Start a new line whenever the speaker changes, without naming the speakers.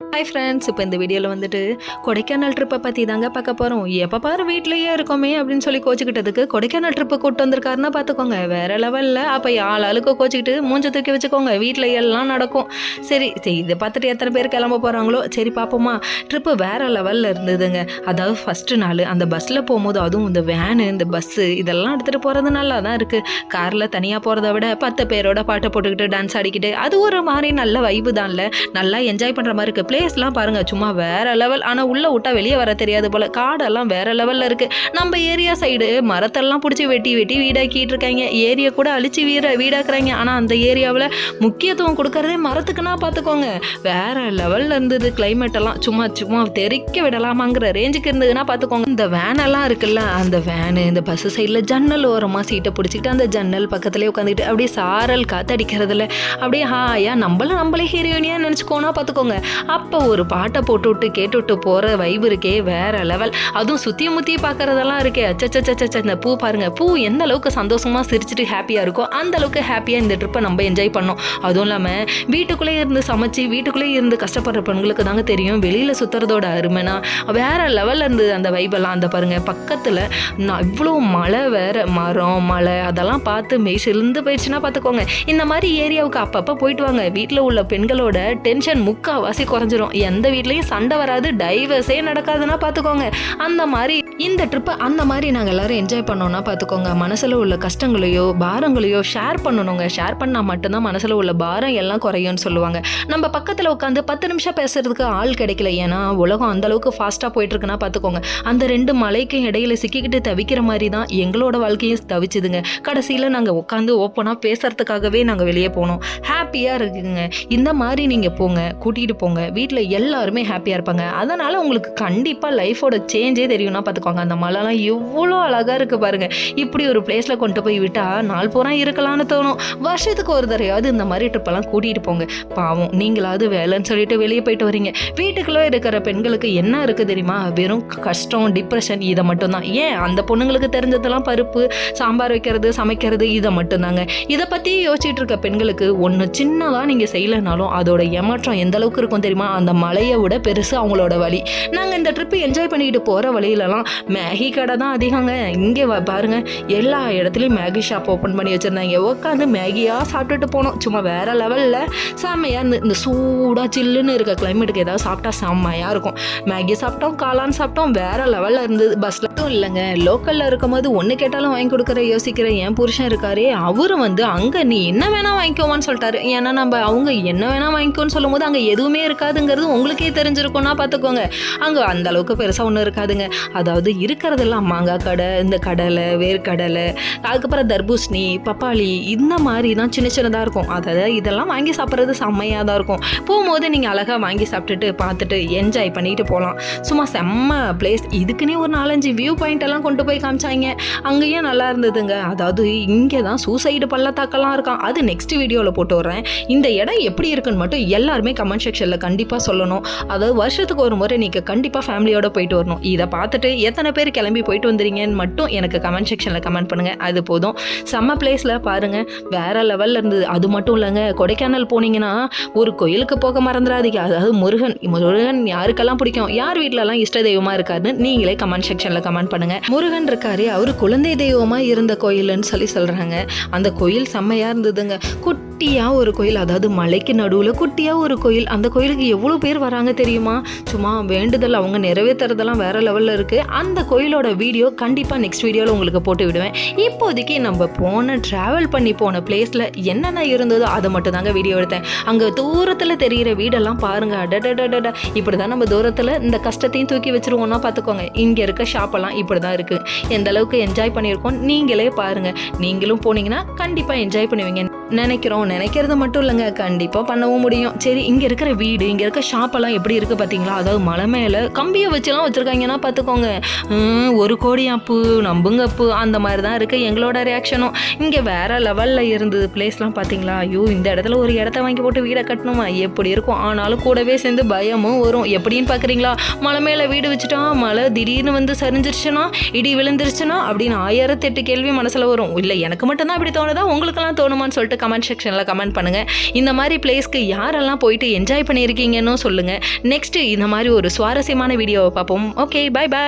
Hi friends இப்போ இந்த வீடியோவில் வந்துட்டு கொடைக்கானல் ட்ரிப்பை பற்றி தாங்க பார்க்க போகிறோம் எப்போ பாரு வீட்லேயே இருக்கோமே அப்படின்னு சொல்லி கோச்சிக்கிட்டதுக்கு கொடைக்கானல் ட்ரிப்பை கூட்டு வந்திருக்காருன்னா பார்த்துக்கோங்க. வேறு லெவலில் அப்போ ஆள் ஆளுக்கு கோச்சிக்கிட்டு மூஞ்ச தூக்கி வச்சுக்கோங்க. வீட்டில் எல்லாம் நடக்கும். சரி சரி இதை பார்த்துட்டு எத்தனை பேர் கிளம்ப போகிறாங்களோ சரி பார்ப்போமா. ட்ரிப்பு வேறு லெவலில் இருந்ததுங்க. அதாவது ஃபஸ்ட்டு நாள் அந்த பஸ்ஸில் போகும்போது அதுவும் இந்த வேனு இந்த பஸ்ஸு இதெல்லாம் எடுத்துகிட்டு போகிறது நல்லா தான் இருக்குது காரில் தனியாக போகிறத விட பத்து பேரோட பாட்டை போட்டுக்கிட்டு டான்ஸ் ஆடிக்கிட்டு அது ஒரு மாதிரி நல்ல வைப்பு தான்ல. நல்லா என்ஜாய் பண்ணுற மாதிரி இருக்குது பிளேஸ்லாம் பாருங்கள் சும்மா வேற லெவல் ஆனால் உள்ளே விட்டா வெளியே வர தெரியாது போல். காடெல்லாம் வேற லெவலில் இருக்குது நம்ம ஏரியா சைடு மரத்தெல்லாம் பிடிச்சி வெட்டி வெட்டி வீடாக்கிட்டு இருக்காங்க. ஏரியா கூட அழிச்சு வீட வீடாக்குறாங்க. ஆனால் அந்த ஏரியாவில் முக்கியத்துவம் கொடுக்கறதே மரத்துக்குன்னா பார்த்துக்கோங்க வேற லெவலில் இருந்தது climate எல்லாம். சும்மா சும்மா தெறிக்க விடலாமாங்கிற ரேஞ்சுக்கு இருந்ததுன்னா பார்த்துக்கோங்க இந்த வேன் எல்லாம் இருக்குல்ல அந்த வேனு இந்த பஸ் சைடில் ஜன்னல் ஓரமாக சீட்டை பிடிச்சிக்கிட்டு அந்த ஜன்னல் பக்கத்துலேயே உட்காந்துக்கிட்டு அப்படியே சாரல் காற்று அடிக்கிறதுல அப்படியே ஹாயா நம்மள நம்மளே ஹீரோயினியாக நினச்சிக்கோனா பார்த்துக்கோங்க அப்போ ஒரு பாட்டை போட்டுவிட்டு கேட்டுவிட்டு போகிற வைப் இருக்கே வேற லெவல் அதுவும் சுற்றி முற்றி பார்க்குறதெல்லாம் இருக்கே. அச்சச்சச்சச்ச இந்த பூ பாருங்க. பூ எந்த அளவுக்கு சந்தோஷமாக சிரிச்சிட்டு ஹாப்பியாக இருக்கோ அந்த அளவுக்கு ஹாப்பியாக இந்த ட்ரிப்பை நம்ம என்ஜாய் பண்ணோம். அதுவும் இல்லாமல் வீட்டுக்குள்ளே இருந்து சமைச்சு வீட்டுக்குள்ளே இருந்து கஷ்டப்படுற பெண்களுக்கு தாங்க தெரியும். வெளியில் சுற்றுறதோட அருமைனா வேற லெவலில் இருந்து அந்த வைபெல்லாம் அந்த பாருங்கள் பக்கத்தில் நான் இவ்வளோ மழை வேற மரம் மழை அதெல்லாம் பார்த்து மெய் சிலிந்து போயிடுச்சுன்னா பார்த்துக்கோங்க இந்த மாதிரி ஏரியாவுக்கு அப்பப்போ போயிட்டு வாங்க. வீட்டில் உள்ள பெண்களோட டென்ஷன் முக்கால்வாசி குறைஞ்சிரும் எந்த வீட்லேயும் சண்டை வராது டைவர்ஸே நடக்காதுன்னா பார்த்துக்கோங்க அந்த மாதிரி இந்த ட்ரிப்பு அந்த மாதிரி நாங்கள் எல்லாரும் என்ஜாய் பண்ணோம்னா பார்த்துக்கோங்க மனசில் உள்ள கஷ்டங்களையோ பாரங்களையோ ஷேர் பண்ணணுங்க. ஷேர் பண்ணால் மட்டும்தான் மனசில் உள்ள பாரம் எல்லாம் குறையும்னு சொல்லுவாங்க. நம்ம பக்கத்தில் உட்காந்து பத்து நிமிஷம் பேசுறதுக்கு ஆள் கிடைக்கல. ஏன்னா உலகம் அந்தளவுக்கு ஃபாஸ்ட்டாக போயிட்டுருக்குன்னா பார்த்துக்கோங்க அந்த ரெண்டு மலைக்கும் இடையில சிக்கிக்கிட்டு தவிக்கிற மாதிரி தான் எங்களோட வாழ்க்கையும் தவிச்சுதுங்க. கடைசியில் நாங்கள் உட்காந்து ஓப்பனாக பேசுறதுக்காகவே நாங்கள் வெளியே போனோம். ஹாப்பியாக இருக்குங்க. இந்த மாதிரி நீங்கள் போங்க கூட்டிகிட்டு போங்க. வீட்டில் எல்லாருமே ஹாப்பியாக இருப்பாங்க. அதனால் உங்களுக்கு கண்டிப்பாக லைஃபோட சேஞ்சே தெரியும்னா பார்த்துக்கோங்க அந்த மலைலாம் எவ்வளோ அழகாக இருக்குது பாருங்கள் இப்படி ஒரு பிளேஸில் கொண்டு போய் விட்டால் நாள் பூரா இருக்கலாம்னு தோணும். வருஷத்துக்கு ஒரு தடவையாவது இந்த மாதிரி ட்ரிப்பெல்லாம் கூட்டிகிட்டு போங்க. பாவம் நீங்களாவது வேலைன்னு சொல்லிட்டு வெளியே போயிட்டு வரீங்க. வீட்டுக்குள்ளே இருக்கிற பெண்களுக்கு என்ன இருக்குது தெரியுமா? வெறும் கஷ்டம் டிப்ரெஷன் இதை மட்டும்தான். ஏன்? அந்த பொண்ணுங்களுக்கு தெரிஞ்சதெல்லாம் பருப்பு சாம்பார் வைக்கிறது சமைக்கிறது இதை மட்டும்தாங்க. இதை பற்றி யோசிச்சுட்டு இருக்க பெண்களுக்கு ஒன்று சின்னதாக நீங்கள் செய்யலைனாலும் அதோட ஏமாற்றம் எந்த அளவுக்கு இருக்கும் தெரியுமா? அந்த மலையை விட பெருசு அவங்களோட வழி நாங்கள் இந்த ட்ரிப்பு என்ஜாய் பண்ணிக்கிட்டு போகிற வழியிலலாம் மேகி கடை தான் அதிகங்க. இங்கே வ- பாருங்க எல்லா இடத்துலையும் மேகி ஷாப் ஓப்பன் பண்ணி வச்சுருந்தாங்க. உட்காந்து மேகியாக சாப்பிட்டுட்டு போனோம். சும்மா வேற லெவலில் செம்மையாக இருந்து இந்த சூடாக சில்லுன்னு இருக்க கிளைமேட்டுக்கு ஏதாவது சாப்பிட்டா செம்மையாக இருக்கும். மேகி சாப்பிட்டோம் காளான் சாப்பிட்டோம் வேறு லெவலில் இருந்தது. பஸ்ஸில் மட்டும் இல்லைங்க. லோக்கலில் இருக்கும்போது ஒன்று கேட்டாலும் வாங்கி கொடுக்குற யோசிக்கிற என் புருஷன் இருக்காரே அவரும் வந்து அங்கே நீ என்ன வேணால் வாங்கிக்கோவான்னு சொல்லிட்டாரு. ஏன்னா நம்ம அவங்க என்ன வேணால் வாங்கிக்கோன்னு சொல்லும்போது அங்கே எதுவுமே இருக்காது. இருக்காதுங்கிறது உங்களுக்கே தெரிஞ்சிருக்கும்னா பார்த்துக்கோங்க. அங்கே அந்த அளவுக்கு பெருசாக ஒன்றும் இருக்காதுங்க. அதாவது இருக்கிறதெல்லாம் மாங்காய் கடை இந்த கடலை வேர்க்கடலை அதுக்கப்புறம் தர்பூசணி பப்பாளி இந்த மாதிரி தான் சின்ன சின்னதாக இருக்கும். அதாவது இதெல்லாம் வாங்கி சாப்பிட்றது செம்மையாக தான் இருக்கும். போகும்போது நீங்கள் அழகாக வாங்கி சாப்பிட்டுட்டு பார்த்துட்டு என்ஜாய் பண்ணிட்டு போகலாம். சும்மா செம்ம பிளேஸ் இதுக்குன்னே ஒரு நாலஞ்சு வியூ பாயிண்ட் எல்லாம் கொண்டு போய் காமிச்சாங்க. அங்கேயும் நல்லா இருந்ததுங்க. அதாவது இங்கே தான் சூசைடு பள்ளத்தாக்கெல்லாம் இருக்கான். அது நெக்ஸ்ட் வீடியோவில் போட்டு வர்றேன் இந்த இடம் எப்படி இருக்குன்னு மட்டும் எல்லாருமே கமெண்ட் செக்ஷனில் கண்டிப்பாக கண்டிப்பாக சொல்லணும். அதாவது வருஷத்துக்கு ஒரு முறை நீங்கள் கண்டிப்பாக ஃபேமிலியோட போயிட்டு வரணும். இதை பார்த்துட்டு எத்தனை பேர் கிளம்பி போயிட்டு வந்துறீங்கன்னு மட்டும் எனக்கு கமெண்ட் செக்ஷனில் கமெண்ட் பண்ணுங்கள் அது போதும். செம்ம பிளேஸில் பாருங்கள் வேற லெவலில் இருந்தது. அது மட்டும் இல்லைங்க. கொடைக்கானல் போனீங்கன்னா ஒரு கோயிலுக்கு போக மறந்துடாதீங்க. அதாவது முருகன் முருகன் யாருக்கெல்லாம் பிடிக்கும்? யார் வீட்டிலலாம் இஷ்ட தெய்வமாக இருக்காருன்னு நீங்களே கமெண்ட் செக்ஷனில் கமெண்ட் பண்ணுங்கள் முருகன் இருக்காரு அவர் குழந்தை தெய்வமாக இருந்த கோயில்னு சொல்லி சொல்கிறாங்க அந்த கோயில் செம்மையாக இருந்ததுங்க. குட் குட்டியாக ஒரு கோயில் அதாவது மலைக்கு நடுவில் குட்டியாக ஒரு கோயில். அந்த கோயிலுக்கு எவ்வளோ பேர் வராங்க தெரியுமா? சும்மா வேண்டுதல் அவங்க நிறைவேற்றுறதெல்லாம் வேற லெவலில் இருக்குது அந்த கோயிலோட வீடியோ கண்டிப்பாக நெக்ஸ்ட் வீடியோவில் உங்களுக்கு போட்டு விடுவேன். இப்போதைக்கு நம்ம போன ட்ராவல் பண்ணி போன பிளேஸில் என்னென்ன இருந்ததோ அதை மட்டும் தாங்க வீடியோ எடுத்தேன். அங்கே தூரத்தில் தெரிகிற வீடெல்லாம் பாருங்க. அடடடடட. இப்படி தான் நம்ம தூரத்தில் இந்த கஷ்டத்தையும் தூக்கி வச்சிருவோம்னா பார்த்துக்கோங்க இங்கே இருக்க ஷாப்பெல்லாம் இப்படி தான் இருக்குது எந்த அளவுக்கு என்ஜாய் பண்ணியிருக்கோம் நீங்களே பாருங்கள் நீங்களும் போனீங்கன்னா கண்டிப்பாக என்ஜாய் பண்ணுவீங்க. நினைக்கிறோம். நினைக்கிறது மட்டும் இல்லைங்க. கண்டிப்பாக பண்ணவும் முடியும். சரி இங்கே இருக்கிற வீடு இங்கே இருக்க ஷாப்பெல்லாம் எப்படி இருக்குது பார்த்தீங்களா அதாவது மலை மேலே கம்பியை வச்சுலாம் வச்சுருக்காங்கன்னா பார்த்துக்கோங்க ஒரு கோடி அப்பு நம்புங்க அப்பு அந்த மாதிரி தான் இருக்குது எங்களோட ரியாக்ஷனும் இங்கே வேறு லெவலில் இருந்தது பிளேஸ்லாம் பார்த்தீங்களா ஐயோ இந்த இடத்துல ஒரு இடத்த வாங்கி போட்டு வீடை கட்டணுமா? எப்படி இருக்கும்? ஆனாலும் கூடவே சேர்ந்து பயமும் வரும். எப்படின்னு பார்க்குறீங்களா மலை மேலே வீடு வச்சுட்டா மழை திடீர்னு வந்து சரிஞ்சிருச்சுன்னா இடி விழுந்துருச்சுன்னா அப்படின்னு ஆயிரத்தெட்டு கேள்வி மனசில் வரும். இல்லை எனக்கு மட்டும்தான் இப்படி தோணுதா? உங்களுக்கெல்லாம் தோணுமான்னு சொல்லிட்டு சொல்லிட்டு கமெண்ட் செக்ஷனில் கமெண்ட் பண்ணுங்கள் இந்த மாதிரி பிளேஸ்க்கு யாரெல்லாம் போயிட்டு என்ஜாய் பண்ணியிருக்கீங்கன்னு சொல்லுங்கள் நெக்ஸ்ட்டு இந்த மாதிரி ஒரு சுவாரஸ்யமான வீடியோவை பார்ப்போம். Okay bye bye